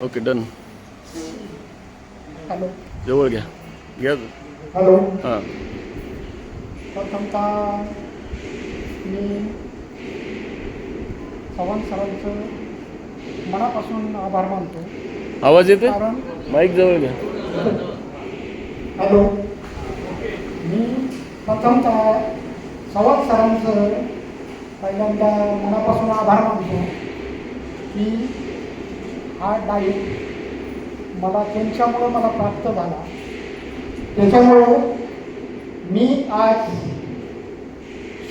Okay done hello जवळ घ्या घ्या हॅलो हां प्रथमतः मी चव्हाण सरांचं मनापासून आभार मानतो. आवाज येते कारण माईक जवळ घ्या. हॅलो मी प्रथमतः चव्हाण सरांचं पहिल्यांदा मनापासून आभार मानतो की हा डाईट मला त्यांच्यामुळं मला प्राप्त झाला. त्याच्यामुळं मी आज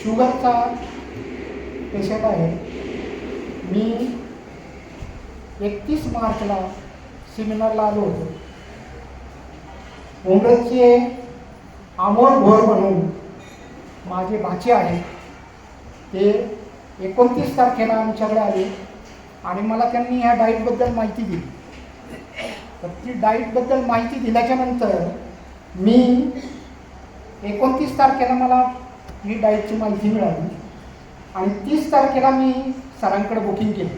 शुगरचा पेशंट आहे. मी एकतीस मार्चला सेमिनारला आलो होतो. उमरतचे अमोल भोर म्हणून माझे भाचे आहेत. ते एकोणतीस तारखेला आमच्याकडे आले. आणि मला त्यांनी ह्या डाईटबद्दल माहिती दिली. तर ती डाईटबद्दल माहिती दिल्याच्यानंतर मी एकोणतीस तारखेला मला ही डाईटची माहिती मिळाली. आणि तीस तारखेला मी सरांकडे बुकिंग केली.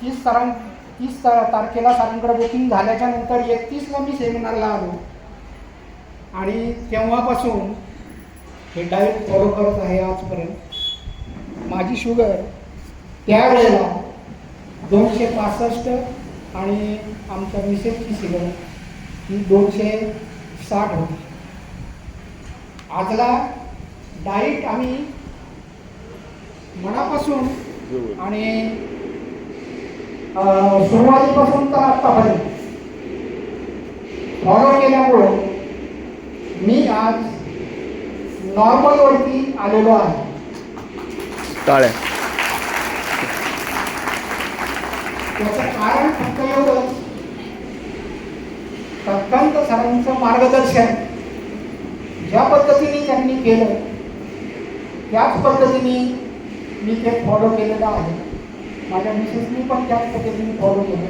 तीस सरां तीस तारखेला सरांकडे बुकिंग झाल्याच्यानंतर एकतीसला मी सेमिनारला आलो. आणि तेव्हापासून हे डाईट फॉलो करत आहे आजपर्यंत. माझी शुगर त्यावेळेला दोनशे पासष्ट आणि आमच्या मिसेसची शुगर ही दोनशे साठ होती. आजला डाईट आम्ही मनापासून आणि सुरुवातीपासून तर आत्तापर्यंत फॉलो केल्यामुळं मी आज नॉर्मलवरती आलेलो आहे. त्याचं कारण फक्त एवढंच तत्कांत सरांचं मार्गदर्शन ज्या पद्धतीने त्यांनी केलं त्याच पद्धतीने मी ते फॉलो केलेलं आहे. माझ्या मिसेसनी पण त्याच पद्धतीने फॉलो केलं.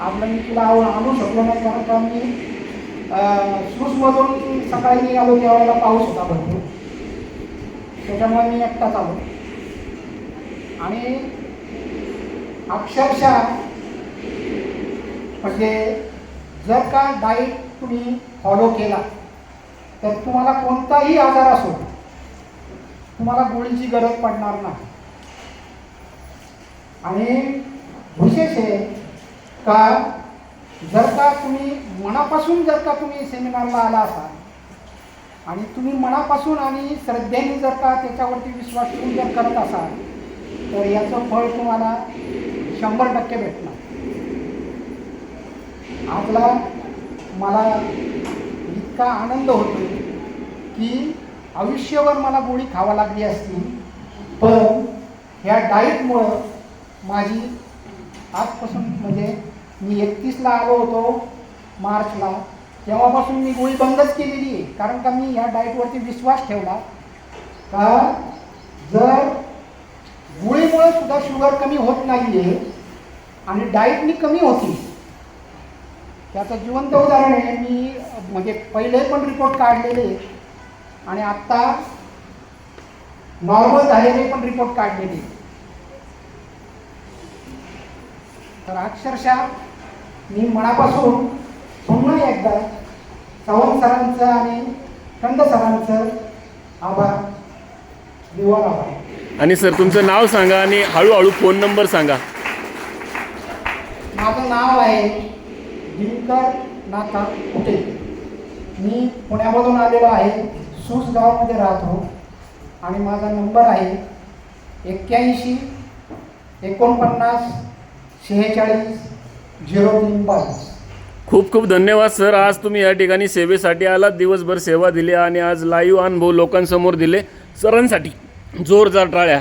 आपलं मी तुला आणू शकलो नाही कारण का मी शूजमधून सकाळी निघालो त्यावेळेला पाऊस होता भरपूर. त्याच्यामुळे मी एकटाच आलो. आणि अक्षरशः. म्हणजे जर का डाईट तुम्ही फॉलो केला तर तुम्हाला कोणताही आजार असो तुम्हाला गोळीची गरज पडणार नाही. आणि विशेष आहे का जर का तुम्ही मनापासून जर का तुम्ही सेमिनारला आला असाल आणि तुम्ही मनापासून आणि श्रद्धेने जर का त्याच्यावरती विश्वास ठेवून जर करत असाल तर याचं फळ तुम्हाला शंभर टक्के भेटणार. आजला मला इतका आनंद होतो की आयुष्यभर मला गोळी खावा लागली असती पण ह्या डाईटमुळं माझी आजपासून म्हणजे मी एकतीसला आलो होतो मार्चला तेव्हापासून मी गोळी बंदच केलेली आहे. कारण का मी ह्या डाईटवरती विश्वास ठेवला का जर गुळीमुळे सुद्धा शुगर कमी होत नाही आहे आणि डाईटनी कमी होती. त्याचं जिवंत उदाहरण आहे. मी म्हणजे पहिले पण रिपोर्ट काढलेले आणि आत्ता नॉर्मल झालेले पण रिपोर्ट काढलेले. तर अक्षरशः मी मनापासून पुन्हा एकदा चव्हाण सरांचं आणि कंद सरांचं आभार. दिवाळ आभार. आणि सर तुमचं नाव सांगा आणि हळूहळू फोन नंबर सांगा. माझं नाव आहे दिनकर नाथा कुटे. मी पुण्यामधून आलेलो आहे सूस गावामध्ये राहतो. आणि माझा नंबर आहे एक्क्याऐंशी एकोणपन्नास शेहेचाळीस झिरो तीन बावीस खूप खूप धन्यवाद सर. आज तुम्ही या ठिकाणी सेवेसाठी आलात. दिवसभर सेवा दिली आणि आज लाईव्ह अनुभव लोकांसमोर दिले सरांसाठी. जोरदार टाळ्या.